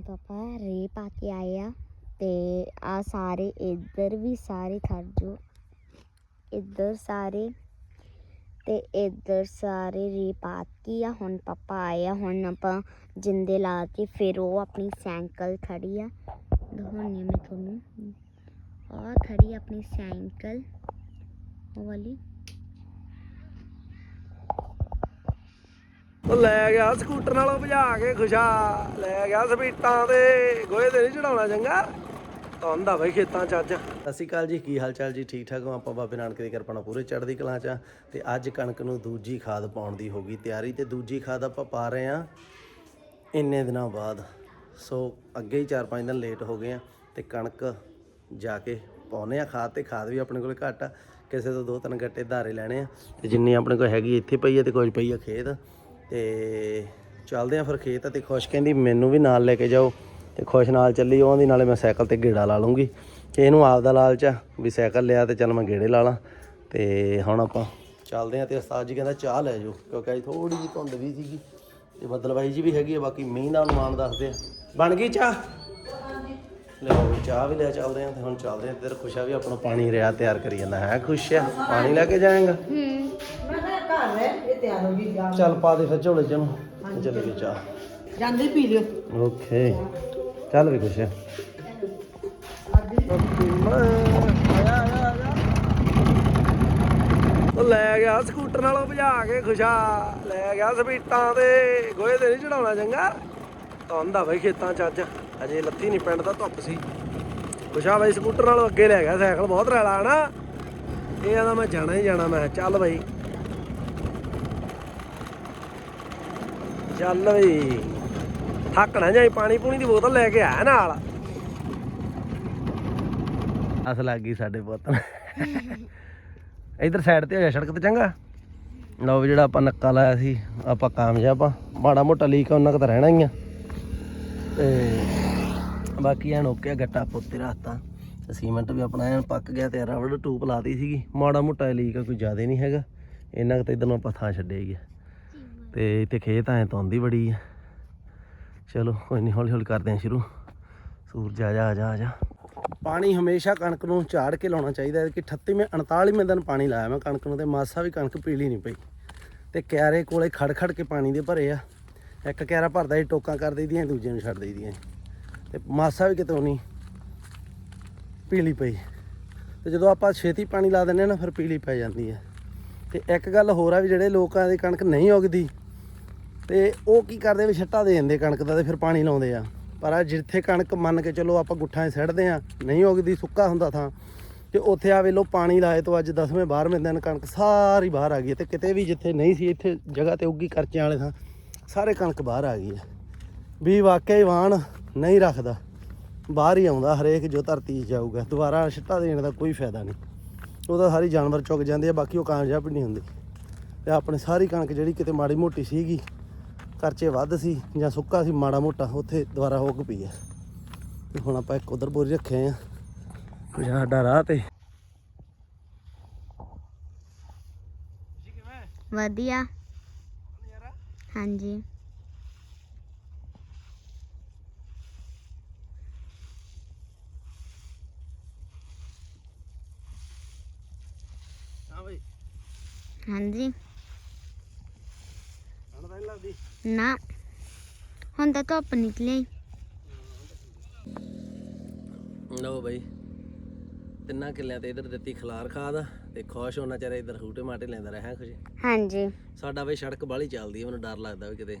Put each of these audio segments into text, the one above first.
ਪਾਪਾ, ਰੇ ਪਾ ਕੇ ਆਏ ਆ ਤੇ ਆ ਸਾਰੇ ਇੱਧਰ ਵੀ ਸਾਰੇ ਖੜ ਜੋ ਇੱਧਰ ਸਾਰੇ ਤੇ ਇੱਧਰ ਸਾਰੇ ਰੇ ਪਾਤੀ ਆ, ਹੁਣ ਪਾਪਾ ਆਇਆ ਹੁਣ ਆਪਾਂ ਜਿੰਦੇ ਲਾ ਕੇ ਫਿਰ ਉਹ ਆਪਣੀ ਸਾਈਕਲ ਖੜੀ ਆ। ਦਿਖਾਉਣੀ ਆ ਮੈਂ ਤੁਹਾਨੂੰ। ਆ ਖੜੀ ਆਪਣੀ ਸਾਈਕਲ, ਉਹ ਵਾਲੀ। ਉਹ ਲੈ ਗਿਆ ਸਕੂਟਰ ਨਾਲੋਂ ਭਜਾ ਕੇ ਖੁਸ਼ਾ। ਲੈ ਗਿਆ ਸਪੀਟਾਂ ਤੇ। ਗੋਏ ਤੇ ਨਹੀਂ ਚੜਾਉਣਾ ਚੰਗਾ। ਧੁੰਦ ਬਈ ਖੇਤਾਂ ਚ ਅੱਜ। ਸਤਿ ਸ਼੍ਰੀ ਅਕਾਲ ਜੀ, ਕੀ ਹਾਲ ਚਾਲ ਜੀ? ਠੀਕ ਠਾਕ ਹੋ? ਆਪਾਂ ਬਾਬੇ ਨਾਨਕ ਦੀ ਕਿਰਪਾ ਨਾਲ ਪੂਰੇ ਚੜ੍ਹਦੀ ਕਲਾਂ ਚ ਆ। ਤੇ ਅੱਜ ਕਣਕ ਨੂੰ ਦੂਜੀ ਖਾਦ ਪਾਉਣ ਦੀ ਹੋ ਗਈ ਤਿਆਰੀ ਤੇ ਦੂਜੀ ਖਾਦ ਆਪਾਂ ਪਾ ਰਹੇ ਆ ਇੰਨੇ ਦਿਨਾਂ ਬਾਅਦ। ਸੋ ਅੱਗੇ ਹੀ 4-5 ਦਿਨ ਲੇਟ ਹੋ ਗਏ ਆ ਤੇ ਕਣਕ ਜਾ ਕੇ ਪਾਉਨੇ ਆ ਖਾਦ ਤੇ ਖਾਦ ਵੀ ਆਪਣੇ ਕੋਲ ਘੱਟ ਆ। ਕਿਸੇ ਤੋਂ ਦੋ ਤਿੰਨ ਗੱਟੇ ਧਾਰੇ ਲੈਣੇ ਆ। ਤੇ ਜਿੰਨੀ ਆਪਣੇ ਕੋਲ ਹੈਗੀ ਇੱਥੇ ਪਈ ਆ ਤੇ ਕੁਝ ਪਈ ਆ ਖੇਤ। ਤੇ ਚੱਲਦੇ ਆ ਫਿਰ ਖੇਤ ਤੇ ਖੁਸ਼ ਕਹਿੰਦੀ ਮੈਨੂੰ ਵੀ ਨਾਲ ਲੈ ਕੇ ਜਾਓ ਤੇ ਖੁਸ਼ ਨਾਲ ਚੱਲੀ ਉਹਦੀ ਨਾਲੇ ਮੈਂ ਸਾਈਕਲ ਤੇ ਗੇੜਾ ਲਾ ਲੂੰਗੀ ਤੇ ਇਹਨੂੰ ਆਪ ਦਾ ਲਾਲਚ ਆ ਵੀ ਸਾਈਕਲ ਲਿਆ ਤੇ ਚੱਲ ਮੈਂ ਗੇੜੇ ਲਾ ਲਾਂ। ਤੇ ਹੁਣ ਆਪਾਂ ਚੱਲਦੇ ਆ ਤੇ ਉਸਤਾਦ ਜੀ ਕਹਿੰਦਾ ਚਾਹ ਲੈ ਜਾਓ, ਕਿਉਂਕਿ ਅੱਜ ਥੋੜੀ ਜਿਹੀ ਧੁੰਦ ਵੀ ਸੀਗੀ। ਤੇ ਬਦਲਵਾਈ ਜੀ ਵੀ ਹੈਗੀ ਆ, ਬਾਕੀ ਮੀਂਹ ਦਾ ਅਨੁਮਾਨ ਦੱਸਦੇ ਆ। ਬਣ ਗਈ ਚਾਹ? ਲਿਆਓ ਚਾਹ ਵੀ ਲੈ ਚੱਲਦੇ ਆ ਤੇ ਹੁਣ ਚੱਲਦੇ ਆ ਇੱਧਰ ਖੁਸ਼ਾ ਵੀ ਆਪਣਾ ਪਾਣੀ ਰਿਆ ਤਿਆਰ ਕਰੀ ਜਾਂਦਾ, ਹੈ ਖੁਸ਼ ਆ? ਪਾਣੀ ਲੈ ਕੇ ਜਾਏਗਾ? ਚੱਲ ਪਾ ਦੇ ਫਿਰ ਝੋਲੇ ਚ ਨੂੰ ਚੱਲ ਗਈ ਚਾਹ। ਜਾਂਦੇ ਪੀ ਲਿਓ। ਓਕੇ। ਚੱਲ ਵੀ ਖੁਸ਼ ਆ ਉਹ ਲੈ ਗਿਆ ਸਕੂਟਰ ਨਾਲੋਂ ਭਜਾ ਕੇ ਖੁਸ਼ਾ। ਲੈ ਗਿਆ ਸਪੀਟਾਂ ਤੇ। ਗੋਏ ਤੇ ਨਹੀਂ ਚੜਾਉਣਾ ਚੰਗਾ। ਧੁੰਦ ਆ ਬਈ ਖੇਤਾਂ ਚ ਅੱਜ। ਅਜੇ ਲੱਥੀ ਨਹੀਂ ਪਿੰਡ ਦਾ ਧੁੱਪ ਸੀ। ਖੁਸ਼ਾ ਬਈ ਸਕੂਟਰ ਨਾਲੋਂ ਅੱਗੇ ਲੈ ਗਿਆ ਸਾਈਕਲ। ਬਹੁਤ ਰੈਲਾ ਹਨਾ ਇਹ ਆਦਾ ਮੈਂ ਜਾਣਾ ਹੀ ਜਾਣਾ। ਮੈਂ ਕਿਹਾ ਚੱਲ ਬਈ। ਚੱਲ ਬਈ। ਥੱਕ ਨਾ ਜਾਈ, ਪਾਣੀ ਪੂਣੀ ਦੀ ਬੋਤਲ ਲੈ ਕੇ ਆਇਆ ਨਾਲ। ਅਸ ਲੱਗ ਗਈ ਸਾਡੇ ਪੁੱਤ। ਨੂੰ। ਇਧਰ ਸਾਈਡ ਤੇ ਹੋਇਆ ਸੜਕ ਤੇ ਚੰਗਾ। ਲਓ ਜਿਹੜਾ ਆਪਾਂ ਨੱਕਾ ਲਾਇਆ ਸੀ, ਆਪਾਂ ਕਾਮਯਾਬ ਆ। ਮਾੜਾ ਮੋਟਾ ਲੀਕ ਉਹਨਾਂ ਕੁ ਤਾਂ ਰਹਿਣਾ ਹੀ ਆ। ਤੇ ਬਾਕੀ ਐਨ ਓਕੇ ਗੱਟਾ ਪੋਤੇ ਰਾਤਾਂ ਤੇ ਸੀਮੈਂਟ ਵੀ ਆਪਣਾ ਐਨ ਪੱਕ ਗਿਆ ਤੇ ਰਬੜ ਟੂਪ ਲਾਤੀ ਸੀਗੀ। ਮਾੜਾ ਮੋਟਾ ਲੀਕ ਆ, ਕੋਈ ਜ਼ਿਆਦਾ ਨਹੀਂ ਹੈਗਾ। ਇਹਨਾਂ ਕੁ ਤਾਂ ਇਧਰ ਨੂੰ ਆਪਾਂ ਥਾਂ ਛੱਡਿਆ ਹੀ ਆ। ਤੇ ਇੱਥੇ ਖੇਤ ਐ ਧੁੰਦੀ ਬੜੀ ਆ। ਚਲੋ, ਕੋਈ ਨਹੀਂ ਹੌਲੀ ਹੌਲੀ ਕਰਦੇ ਆ ਸ਼ੁਰੂ। ਸੂਰਜ ਆ ਜਾ ਆ ਜਾ ਆ ਜਾ। ਪਾਣੀ ਹਮੇਸ਼ਾ ਕਣਕ ਨੂੰ ਝਾੜ ਕੇ ਲਾਉਣਾ ਚਾਹੀਦਾ ਹੈ। ਕਿ 38ਵੇਂ 39ਵੇਂ ਦਿਨ ਪਾਣੀ ਲਾਇਆ ਮੈਂ ਕਣਕ ਨੂੰ ਤੇ ਮਾਸਾ ਵੀ ਕਣਕ ਪੀਲੀ ਨਹੀਂ ਪਈ। ਤੇ ਕਿਆਰੇ ਕੋਲੇ ਖੜ ਖੜ ਕੇ ਪਾਣੀ ਦੇ ਭਰੇ ਆ। ਇੱਕ ਕਿਆਰਾ ਭਰਦਾ ਹੀ ਟੋਕਾਂ ਕਰ ਦਈਦੀਆਂ ਦੂਜੇ ਨੂੰ ਛੱਡ ਦਈਦੀਆਂ ਤੇ ਮਾਸਾ ਵੀ ਕਿਤੋਂ ਨਹੀਂ ਪੀਲੀ ਪਈ। ਤੇ ਜਦੋਂ ਆਪਾਂ ਛੇਤੀ ਪਾਣੀ ਲਾ ਦਿੰਦੇ ਆ ਨਾ, ਫਿਰ ਪੀਲੀ ਪੈ ਜਾਂਦੀ ਹੈ ਤੇ ਇੱਕ ਗੱਲ ਹੋਰ ਆ ਵੀ ਜਿਹੜੇ ਲੋਕਾਂ ਦੀ ਕਣਕ ਨਹੀਂ ਉਗਦੀ ਤੇ ਉਹ ਕੀ ਕਰਦੇ ਵੀ ਛੱਟਾ ਦੇ ਦਿੰਦੇ ਕਣਕ ਦਾ ਤੇ ਫਿਰ ਪਾਣੀ ਲਾਉਂਦੇ ਆ। ਪਰ ਆ ਜਿੱਥੇ ਕਣਕ ਮੰਨ ਕੇ ਚਲੋ ਆਪਾਂ ਗੁੱਠਾਂ 'ਚ ਸਿੱਟਦੇ ਆ, ਨਹੀਂ ਉਗਦੀ, ਸੁੱਕਾ ਹੁੰਦਾ ਥਾਂ, ਤੇ ਉੱਥੇ ਆ ਵੇਲੋ ਪਾਣੀ ਲਾਏ ਤੋਂ ਅੱਜ 10ਵੇਂ 12ਵੇਂ ਦਿਨ ਕਣਕ ਸਾਰੀ ਬਾਹਰ ਆ ਗਈ ਹੈ ਤੇ ਕਿਤੇ ਵੀ ਜਿੱਥੇ ਨਹੀਂ ਸੀ ਇੱਥੇ ਜਗ੍ਹਾ ਤੇ ਉੱਗੀ ਕਰਚਿਆਂ ਵਾਲੇ ਥਾਂ, ਸਾਰੇ ਕਣਕ ਬਾਹਰ ਆ ਗਈ ਹੈ। ਵੀ ਵਾਕਿਆ ਹੀ ਵਾਣ ਨਹੀਂ ਰੱਖਦਾ, ਬਾਹਰ ਹੀ ਆਉਂਦਾ ਹਰੇਕ ਜੋ ਧਰਤੀ 'ਚ ਜਾਊਗਾ, ਦੁਬਾਰਾ ਛਿੱਟਾ ਦੇਣ ਦਾ ਕੋਈ ਫਾਇਦਾ ਨਹੀਂ। ਉਹਦਾ ਸਾਰੀ ਜਾਨਵਰ ਚੁੱਕ ਜਾਂਦੇ ਆ, ਬਾਕੀ ਉਹ ਕਾਮਯਾਬ ਨਹੀਂ ਹੁੰਦੇ। ਤੇ ਆਪਣੀ ਸਾਰੀ ਕਣਕ ਜਿਹੜੀ ਕਿਤੇ ਮਾੜੀ ਮੋਟੀ ਸੀਗੀ ਖਰਚੇ ਵੱਧ ਸੀ ਜਾਂ ਸੁੱਕਾ ਸੀ ਮਾੜਾ ਮੋਟਾ ਉੱਥੇ ਦੁਬਾਰਾ ਹੋ ਪਈ ਆ। ਤੇ ਹੁਣ ਆਪਾਂ ਇੱਕ ਉਧਰ ਬੋਰੀ ਰੱਖੇ ਆ। ਕੁਝ ਸਾਡਾ ਰਾਹ ਤੇ। ਵਧੀਆ। ਹਾਂਜੀ। ਹਾਂ ਬਈ। ਹਾਂਜੀ। ਨਾ। ਹੁਣ ਤਾਂ ਧੁੱਪ ਨਿਕਲੀ ਲਓ ਬਈ ਤਿੰਨਾਂ ਕਿੱਲਿਆਂ ਤੇ ਇਧਰ ਦਿੱਤੀ ਖਲਾਰ ਖਾਦ ਤੇ ਖੁਸ਼ ਹੋਣਾ ਚਾਹੀਦਾ ਇਧਰ ਹੂਟੇ ਮਾਟੇ ਲੈਂਦਾ ਰਿਹਾ ਖੁਸ਼ੀ। ਹਾਂਜੀ। ਸਾਡਾ ਬਈ ਸੜਕ ਬਾਹਲੀ ਚੱਲਦੀ ਹੈ ਮੈਨੂੰ ਡਰ ਲੱਗਦਾ ਵੀ ਕਿਤੇ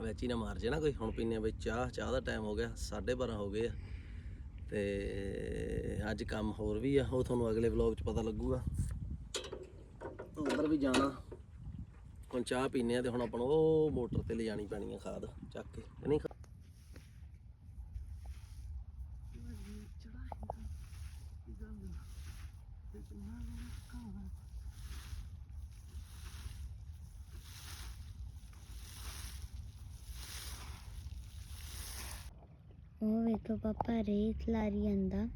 ਵਿੱਚ ਹੀ ਨਾ ਮਾਰ ਜੇ ਨਾ ਕੋਈ। ਹੁਣ ਪੀਨੇ ਬਈ ਚਾਹ ਚਾਹ ਦਾ ਟਾਈਮ ਹੋ ਗਿਆ 12:30 ਹੋ ਗਏ ਆ। ਤੇ ਅੱਜ ਕੰਮ ਹੋਰ ਵੀ ਆ ਉਹ ਤੁਹਾਨੂੰ ਅਗਲੇ ਵਲੌਗ 'ਚ ਪਤਾ ਲੱਗੂਗਾ। ਉਧਰ ਵੀ ਜਾਣਾ। ਹੁਣ ਚਾਹ ਪੀਨੇ ਆ ਤੇ ਹੁਣ ਆਪਾਂ ਨੂੰ ਉਹ ਮੋਟਰ ਤੇ ਲਿਜਾਣੀ ਪੈਣੀ ਆ ਖਾਦ, ਚੱਕ ਕੇ ਨਹੀਂ ਉਹ ਵੇਖੋ ਪਾਪਾ ਰੇ ਖਲਾਰੀ ਜਾਂਦਾ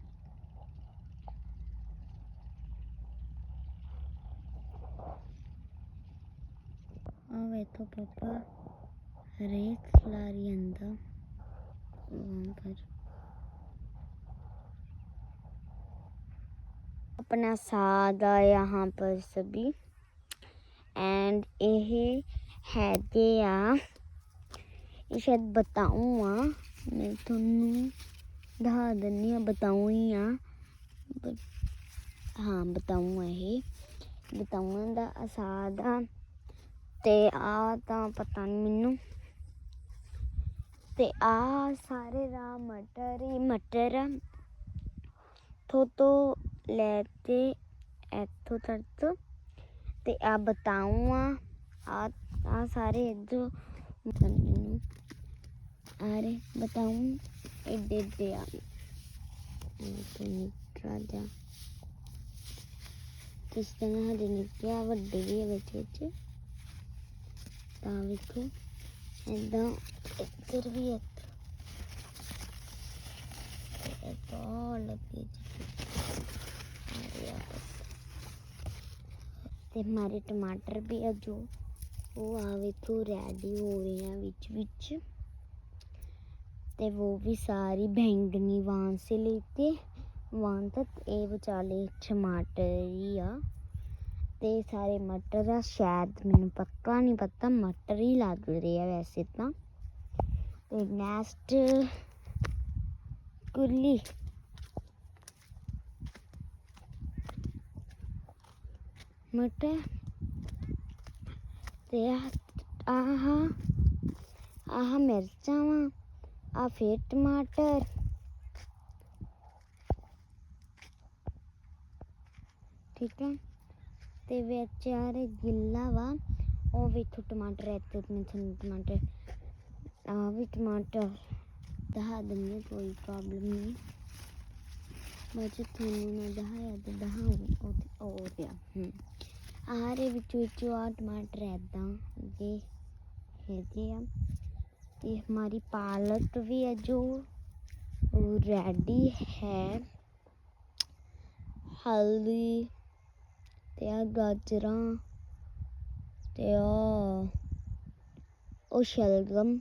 kapatma renkler yanında kullanılır. अपना सादा यहाँ पर सभी एंड यह है आ शायद बताऊँ आ मैं थोनू दहा दिनी आ बताऊँ ही आ बट हाँ बताऊँ ये बताऊँ का सादा ਤੇ ਆ ਤਾਂ ਪਤਾ ਨਹੀਂ ਮੈਨੂੰ। ਤੇ ਆ ਸਾਰੇ ਰਾ ਮਟਰ ਹੀ ਮਟਰ ਥੋ ਤੋਂ ਲੈ ਕੇ ਇੱਥੋਂ ਤੱਕ। ਤੇ ਆ ਬਤਾਊਂ ਆ। ਆ ਸਾਰੇ ਇਧਰ। ਮੈਨੂੰ। ਆਰੇ ਬਤਾਊਂ ਏਡੇ ਏਡੇ ਆ। ਤੇ ਨਿਕਲ ਜਾ ਕਿਸ ਤਰ੍ਹਾਂ ਹਜੇ ਨਿੱਕਿਆ, ਵੱਡੇ ਵੀ ਆ ਵਿੱਚ ਵਿੱਚ। ਤਾਂ ਵੇਖੋ ਏਦਾਂ ਇੱਧਰ ਵੀ ਇੱਧਰ ਤੇ ਏਦਾਂ ਲੱਗੀ ਜੀ ਆਰੇ ਆ ਤੇ ਹਮਾਰੇ ਟਮਾਟਰ ਵੀ ਆ ਜੋ ਉਹ ਆ ਵੇਖੋ ਰੈਡੀ ਹੋ ਰਹੇ ਆ ਵਿੱਚ ਵਿੱਚ ਤੇ वो भी सारी बैंगनी वहाँ से लेते वहाँ तक ਇਹ ਵਿਚਾਲੇ ਟਮਾਟਰ ਹੀ ਆ ਤੇ ਸਾਰੇ ਮਟਰ ਆ ਸ਼ਾਇਦ ਮੈਨੂੰ ਪੱਕਾ ਨਹੀਂ ਪਤਾ, ਮਟਰ ਹੀ ਲੱਗ ਰਹੇ ਵੈਸੇ ਤਾਂ। ਤੇ ਨੈਕਸਟ ਕੁਰਲੀ ਮਟਰ ਤੇ ਆਹ ਆਹ ਮਿਰਚਾਂ ਆ ਫੇਰ ਟਮਾਟਰ। ਠੀਕ ਹੈ ਤੇ ਵਿੱਚ ਯਾਰ ਗਿੱਲਾ ਵਾ, ਉਹ ਵੇਖੋ ਟਮਾਟਰ ਇੱਥੇ ਮੈਂ ਤੁਹਾਨੂੰ ਟਮਾਟਰ ਆ ਵੀ ਟਮਾਟਰ ਦਹਾ ਦਿੰਦੇ ਕੋਈ ਪ੍ਰੋਬਲਮ ਨਹੀਂ। ਮੈਂ ਜੇ ਤੁਹਾਨੂੰ ਨਾ ਦਿਖਾਇਆ ਤੇ ਦਿਖਾਉਂ ਉਹ ਉਹ ਗਿਆ ਹੂੰ। ਆਰੇ ਵਿੱਚ ਵਿੱਚ ਆ ਟਮਾਟਰ ਐਦਾਂ ਦੇ ਹੈਗੇ ਆ, ਤੇ ਹਮਾਰੀ ਪਾਲਕ ਵੀ ਹੈ ਜੋ ਰੈਡੀ ਹੈ। ਹਲਦੀ ਤੇ ਆ ਗਾਜਰਾਂ ਤੇ ਆ ਉਹ ਸ਼ਲਗਮ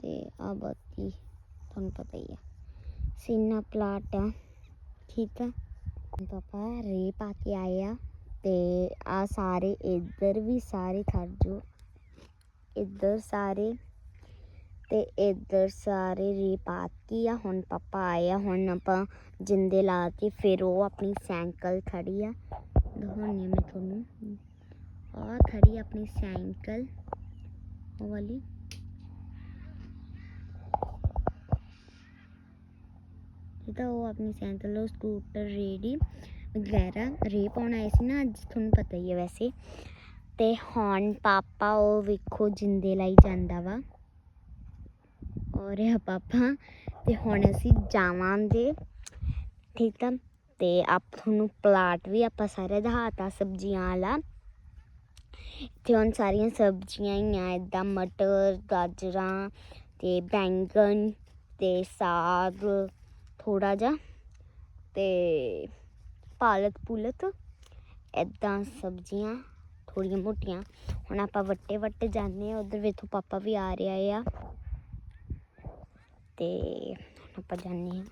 ਤੇ ਆ ਬਾਕੀ ਤੁਹਾਨੂੰ ਪਤਾ ਹੀ ਆ। ਸੀਨਾ ਪਲਾਟ ਆ, ਠੀਕ ਆ? ਪਾਪਾ ਰੇ ਪਾ ਕੇ ਆਏ ਆ ਤੇ ਆ ਸਾਰੇ ਇੱਧਰ ਵੀ ਸਾਰੇ ਖਰਜੋ ਇੱਧਰ ਸਾਰੇ ਤੇ ਇੱਧਰ ਸਾਰੇ ਰੇ ਪਾਤੀ ਆ। ਹੁਣ ਪਾਪਾ ਆਏ ਆ, ਹੁਣ ਆਪਾਂ ਜਿੰਦੇ ਲਾ ਕੇ ਫਿਰ ਉਹ ਆਪਣੀ ਸਾਈਕਲ ਖੜੀ ਆ। ਦਿਖਾਉਂਦੀ ਹਾਂ ਮੈਂ ਤੁਹਾਨੂੰ ਆ ਖੜੀ ਆ ਆਪਣੀ ਸਾਈਕਲ ਵਾਲੀ ਤਾਂ ਉਹ ਆਪਣੀ ਸਾਈਕਲ ਉਹ ਸਕੂਟਰ ਰੇੜੀ ਵਗੈਰਾ ਰੇ ਪਾਉਣ ਆਏ ਸੀ ਨਾ ਅੱਜ ਤੁਹਾਨੂੰ ਪਤਾ ਹੀ ਹੈ ਵੈਸੇ ਤੇ ਹੁਣ ਪਾਪਾ ਉਹ ਵੇਖੋ ਜਿੰਦੇ ਲਈ ਜਾਂਦਾ ਵਾ ਔਰ ਇਹ ਪਾਪਾ ਤੇ ਹੁਣ ਅਸੀਂ ਜਾਵਾਂਗੇ ਠੀਕ ਆ ਤੇ ਆਪ ਤੁਹਾਨੂੰ ਪਲਾਟ ਵੀ ਆਪਾਂ ਸਾਰੇ ਦਿਖਾਤਾ ਸਬਜ਼ੀਆਂ ਵਾਲਾ। ਇੱਥੇ ਹੁਣ ਸਾਰੀਆਂ ਸਬਜ਼ੀਆਂ ਹੀ ਆ ਇਦਾਂ ਮਟਰ, ਗਾਜਰਾਂ ਤੇ ਬੈਂਗਣ ਤੇ ਸਾਗ ਥੋੜਾ ਜਿਹਾ ਤੇ ਪਾਲਕ ਪੁਲਕ ਇਦਾਂ ਸਬਜ਼ੀਆਂ ਥੋੜੀਆਂ ਮੋਟੀਆਂ। ਹੁਣ ਆਪਾਂ ਵੱਟੇ ਵੱਟੇ ਜਾਂਦੇ ਆ ਉਧਰ ਵੇਖੋ ਪਾਪਾ ਵੀ ਆ ਰਿਹਾ ਆ। ਤੇ ਹੁਣ ਆਪਾਂ ਜਾਂਦੇ ਹਾਂ,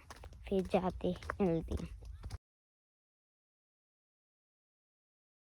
ਫਿਰ ਜਾ ਕੇ ਮਿਲਦੇ ਹਾਂ।